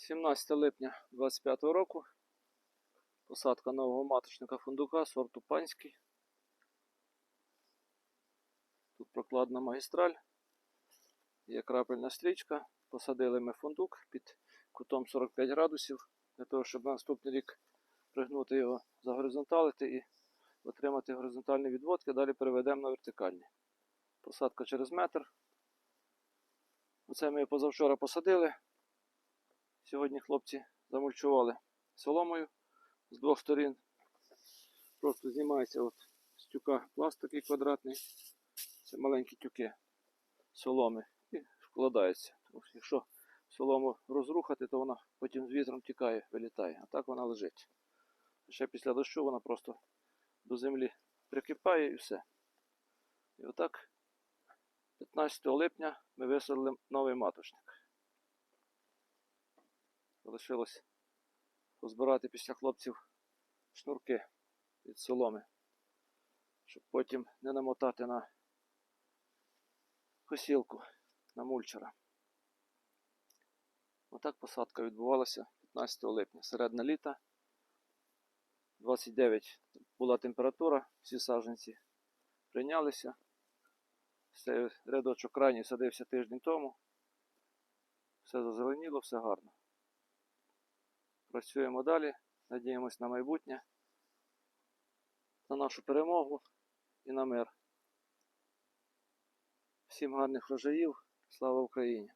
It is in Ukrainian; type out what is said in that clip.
17 липня 25 року. Посадка нового маточника фундука сорту панський. Тут прокладена магістраль. Є крапельна стрічка. Посадили ми фундук під кутом 45 градусів для того, щоб на наступний рік пригнути його, загоризонталити і отримати горизонтальні відводки. Далі переведемо на вертикальні. Посадка через метр. Оце ми позавчора посадили. Сьогодні хлопці замульчували соломою з двох сторін. Просто знімається от з тюка пласт квадратний. Це маленькі тюки соломи і вкладається. Тому що якщо солому розрухати, то вона потім з вітром тікає, вилітає. А так вона лежить. Ще після дощу вона просто до землі прикипає і все. І отак 15 липня ми висадили новий маточник. Залишилось позбирати після хлопців шнурки від соломи, щоб потім не намотати на косілку, на мульчера. Отак посадка відбувалася 15 липня, середина літа. 29 була температура, всі саджанці прийнялися. Цей рядочок крайній садився тиждень тому. Все зазеленіло, все гарно. Працюємо далі, надіємось на майбутнє, на нашу перемогу і на мир. Всім гарних врожаїв. Слава Україні!